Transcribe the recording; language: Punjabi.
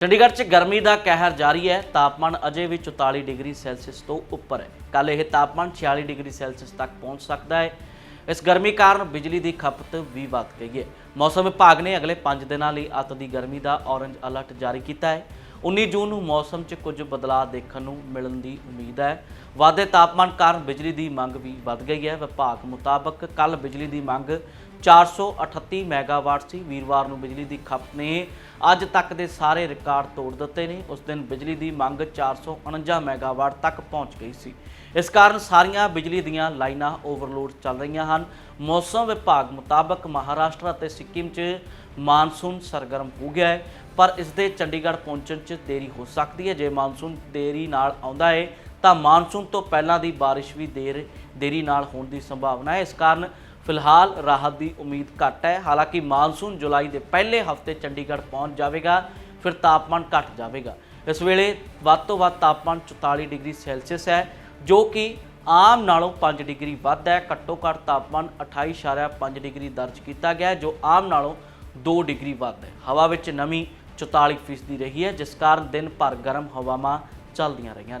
ਚੰਡੀਗੜ੍ਹ 'ਚ ਗਰਮੀ ਦਾ ਕਹਿਰ ਜਾਰੀ ਹੈ। ਤਾਪਮਾਨ ਅਜੇ ਵੀ 44 ਡਿਗਰੀ ਸੈਲਸੀਅਸ ਤੋਂ ਉੱਪਰ ਹੈ। ਕੱਲ ਇਹ ਤਾਪਮਾਨ 46 ਡਿਗਰੀ ਸੈਲਸੀਅਸ ਤੱਕ ਪਹੁੰਚ ਸਕਦਾ ਹੈ। ਇਸ ਗਰਮੀ ਕਾਰਨ ਬਿਜਲੀ ਦੀ ਖਪਤ ਵੀ ਵੱਧ ਗਈ ਹੈ। ਮੌਸਮ ਵਿਭਾਗ ਨੇ ਅਗਲੇ 5 ਦਿਨਾਂ ਲਈ ਅੱਤ ਦੀ ਗਰਮੀ ਦਾ ਔਰੰਜ ਅਲਰਟ ਜਾਰੀ ਕੀਤਾ ਹੈ। 19 ਜੂਨ ਨੂੰ ਮੌਸਮ 'ਚ ਕੁਝ ਬਦਲਾਅ ਦੇਖਣ ਨੂੰ ਮਿਲਣ ਦੀ ਉਮੀਦ ਹੈ। ਵਾਧੇ ਤਾਪਮਾਨ ਕਾਰਨ ਬਿਜਲੀ ਦੀ ਮੰਗ ਵੀ ਵੱਧ ਗਈ ਹੈ। ਵਿਭਾਗ ਮੁਤਾਬਕ ਕੱਲ ਬਿਜਲੀ ਦੀ ਮੰਗ 438 ਮੈਗਾਵਾਟ ਸੀ। ਵੀਰਵਾਰ ਨੂੰ ਬਿਜਲੀ ਦੀ ਖਪਤ ਨੇ ਅੱਜ ਤੱਕ ਦੇ ਸਾਰੇ ਰਿਕਾਰਡ ਤੋੜ ਦਿੱਤੇ ਨੇ। ਉਸ ਦਿਨ ਬਿਜਲੀ ਦੀ ਮੰਗ 449 ਮੈਗਾਵਾਟ ਤੱਕ ਪਹੁੰਚ ਗਈ ਸੀ। ਇਸ ਕਾਰਨ ਸਾਰੀਆਂ ਬਿਜਲੀ ਦੀਆਂ ਲਾਈਨਾਂ ਓਵਰਲੋਡ ਚੱਲ ਰਹੀਆਂ ਹਨ। ਮੌਸਮ ਵਿਭਾਗ ਮੁਤਾਬਕ ਮਹਾਰਾਸ਼ਟਰ ਅਤੇ ਸਿੱਕਿਮ 'ਚ ਮਾਨਸੂਨ ਸਰਗਰਮ ਹੋ ਗਿਆ ਹੈ, ਪਰ ਇਸ ਦੇ ਚੰਡੀਗੜ੍ਹ ਪਹੁੰਚਣ 'ਚ ਦੇਰੀ ਹੋ ਸਕਦੀ ਹੈ। ਜੇ ਮਾਨਸੂਨ ਦੇਰੀ ਨਾਲ ਆਉਂਦਾ ਹੈ, ਤਾਂ ਮਾਨਸੂਨ ਤੋਂ ਪਹਿਲਾਂ ਦੀ ਬਾਰਿਸ਼ ਵੀ ਦੇਰ, ਦੇਰੀ ਨਾਲ ਹੋਣ ਦੀ ਸੰਭਾਵਨਾ ਹੈ। ਇਸ ਕਾਰਨ ਫਿਲਹਾਲ ਰਾਹਤ ਦੀ ਉਮੀਦ ਘੱਟ ਹੈ। ਹਾਲਾਂਕਿ ਮਾਨਸੂਨ ਜੁਲਾਈ ਦੇ ਪਹਿਲੇ ਹਫ਼ਤੇ ਚੰਡੀਗੜ੍ਹ ਪਹੁੰਚ ਜਾਵੇਗਾ, ਫਿਰ ਤਾਪਮਾਨ ਘਟ ਜਾਵੇਗਾ। ਇਸ ਵੇਲੇ ਵੱਧ ਤੋਂ ਵੱਧ ਤਾਪਮਾਨ 44 ਡਿਗਰੀ ਸੈਲਸੀਅਸ ਹੈ, ਜੋ ਕਿ ਆਮ ਨਾਲੋਂ 5 ਡਿਗਰੀ ਵੱਧ ਹੈ। ਘੱਟੋ ਘੱਟ ਤਾਪਮਾਨ 28.5 ਡਿਗਰੀ ਦਰਜ ਕੀਤਾ ਗਿਆ ਜੋ ਆਮ ਨਾਲੋਂ 2 ਡਿਗਰੀ ਵੱਧ ਹੈ। ਹਵਾ ਵਿੱਚ ਨਮੀ 44% ਦੀ ਰਹੀ ਹੈ, ਜਿਸ ਕਾਰਨ ਦਿਨ ਭਰ ਗਰਮ ਹਵਾਵਾਂ ਚੱਲਦੀਆਂ ਰਹੀਆਂ ਨੇ।